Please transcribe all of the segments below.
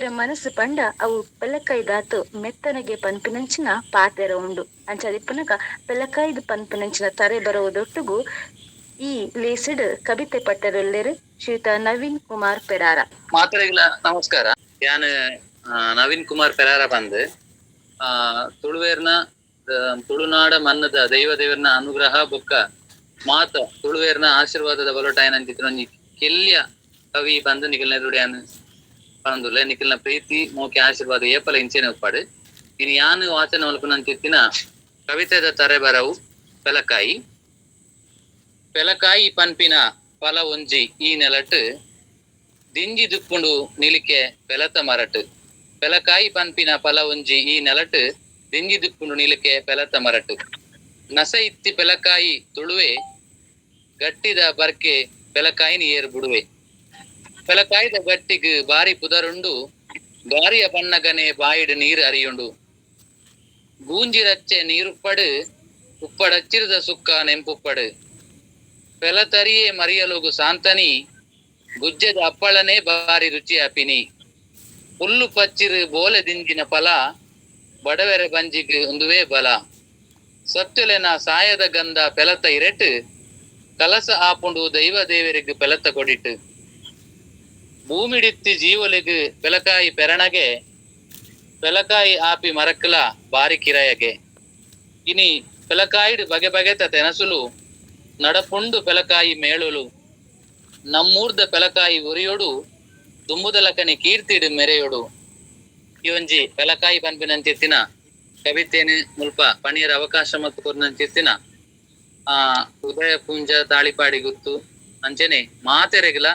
ತುಳುವೆರ ಮನಸ್ಸು ಪಂಡ ಅವು ಪೆಲ್ಲಕೈದಾತು ಮೆತ್ತನೆಗೆ ಪನ್ಪಿನಂಚಿನ ಪಾತೆರ ಉಂಡು. ಪೆಲ್ಲಕೈದು ಪನ್ಪಿನಂಚಿನ ತರೆ ಬರುವುದೊಟ್ಟುಗು ಈ ಲೇಸಿಡ್ ಕವಿತೆ ಪಟ್ಟರೆಲ್ಲೆರು ಶ್ರೀತ ನವೀನ್ ಕುಮಾರ್ ಪೆರಾರ. ಮಾತರೆಗಳ ನಮಸ್ಕಾರ. ಯಾನ್ ನವೀನ್ ಕುಮಾರ್ ಪೆರಾರ ಬಂದ್. ತುಳುವೇರ್ನ ತುಳುನಾಡ ಮನ್ನದ ದೈವ ದೇವರನ ಅನುಗ್ರಹ ಬೊಕ್ಕ ಮಾತ ತುಳುವೇರ್ನ ಆಶೀರ್ವಾದದ ಬಲೋಟ ಏನಂತಿದ್ರು ಕೆಲ್ಯ ಕವಿ ಬಂದು ನಿಗಲ್ನೆ ದುಡಿಯಾನ್ ಪಂದುಲೆ ನಿಖಿಲ್ನ ಪ್ರೀತಿ, ಮೋಕೆ ಆಶೀರ್ವಾದ, ಏಪಲ ಇಂಚೆನೆ ಉಪ್ಪಾಡು. ಇನ್ನು ಯಾನ್ ವಾಚನ ಮಲ್ಪನಂತಿತ್ತಿನ ಕವಿತೆದ ತರೆ ಬರವು, ಪೆಲಕಾಯಿ. ಪೆಲಕಾಯಿ ಪನ್ಪಿನ ಫಲ ಒಂಜಿ ಈ ನೆಲಟ್, ದಿಂಜಿ ದುಪ್ಪುಂಡು ನಿಲಿಕೆ ಪೆಲತ ಮರಟ್. ಪೆಲಕಾಯಿ ಪನ್ಪಿನ ಫಲ ಒಂಜಿ ಈ ನೆಲಟ್, ದಿಂಜಿ ದುಪ್ಪುಂಡು ನಿಲಿಕೆ ಪೆಲತ ಮರಟ್. ನಸ ಇತ್ತಿ ಪೆಲಕಾಯಿ ತುಳುವೆ, ಗಟ್ಟಿದ ಬರ್ಕೆ ಪೆಲಕಾಯಿನಿ ಏರ್ ಬುಡುವೆ. ಪೆಲಕಾಯಿದ ಗಟ್ಟಿಗ್ ಬಾರಿ ಪುದರುಂಡು ಗಾರಿಯ ಬಣ್ಣಗನೆ ಬಾಯಿಡ್ ನೀರ್ ಅರಿಯುಂಡು. ಗೂಂಜಿ ರಚ್ಚೆ ನೀರುಪ್ಪಡು, ಉಪ್ಪಡಚ್ಚಿರದ ಸುಕ್ಕ ನೆಂಪುಪ್ಪಡು. ಪೆಲತರಿಯೇ ಮರಿಯಲುಗು ಸಾಂತನಿ, ಗುಜ್ಜದ ಅಪ್ಪಳನೆ ಬಾರಿ ರುಚಿ ಅಪಿನಿ. ಹುಲ್ಲು ಪಚ್ಚಿರು ಬೋಲೆ ದಿಂಜಿನ ಫಲ, ಬಡವೆರೆ ಬಂಜಿಗ್ ಒಂದುವೇ ಬಲ. ಸತ್ತುಲೆನ ಸಾಯದ ಗಂಧ ಪೆಲತ ಇರೆಟ್ ಕಲಸ ಆಪುಂಡು ದೈವ ದೇವರಿಗೆ ಪೆಲತ ಕೊಡಿಟ್ ಭೂಮಿಡಿತ್ತಿ ಜೀವಲಿಗೆ ಬೆಲಕಾಯಿ ಪೆರಣಗೆ ಬೆಲಕಾಯಿ ಆಪಿ ಮರಕ್ಲ ಬಾರಿ ಕಿರಯಗೆ. ಇನಿ ಬೆಲಕಾಯಿ ಬಗೆ ಬಗೆತ ತೆನಸುಲು, ನಡಪುಂಡು ಬೆಲಕಾಯಿ ಮೇಳುಲು. ನಮ್ಮೂರ್ದ ಪೆಲಕಾಯಿ ಉರಿಯೊಡು ದುಂಬುದಲಕನಿ ಕೀರ್ತಿಡು ಮೆರೆಯೊಡು. ಇವೊಂಜಿ ಪೆಲಕಾಯಿ ಪನ್ಪಿನಂಚಿತ್ತಿನ ಕವಿತೆನೆ ಮುಲ್ಪ ಪಣಿಯರ ಅವಕಾಶ ಮತ್ತು ಕೊರ್ನಂಚಿತ್ತಿನ ಆ ಉದಯ ಪುಂಜ ತಾಳಿಪಾಡಿ ಗುತ್ತು ಅಂಚನೆ ಮಾತೆರೆಗಿಲ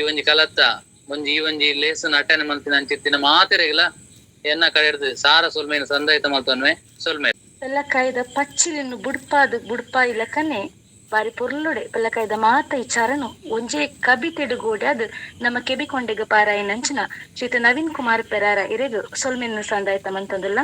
ಇವೊಂಜಿ ಕಲತ್ತ ಒಂಜಿ ಒಂಜಿ ಲೇಸನ್ ಅಟೆನೆ ಮಲ್ತಿನಂಚಿತ್ತಿನ ಮಾತೆರೆಗ್ಲ ಎನ್ನ ಕಡೆಡ್ದು ಸಾರ ಸೊಲ್ಮೇನ ಸಂದಾಯಿತ ಮಲ್ತೊನ್ವೆ ಸೊಲ್ಮೆ ಪೆಲ್ಲಕಾಯ್ದ ಪಚ್ಚಿಲಿನ್ನು ಬುಡ್ಪಾದು, ಬುಡ್ಪಾಯಿ ಲೆಕ್ಕನೆ ಬಾರಿ ಪೊರ್ಲುಡೆ ಪೆಲ್ಲಕಾಯ್ದ ಮಾತ ಇಚಾರನು ಒಂಜೇ ಕಬಿತೆಡು ಗೋಡೆ ಅದು ನಮ್ಮ ಕೆಬಿಕೊಂಡೆಗ ಪಾರಾಯಣಂಚಿನ. ಶ್ರೀತ ನವೀನ್ ಕುಮಾರ್ ಪೆರಾರ ಇರೆದು ಸೊಲ್ಮೆನ್ನು ಸಂದಾಯ್ತ ಮಂತಂದುಲ್ಲ.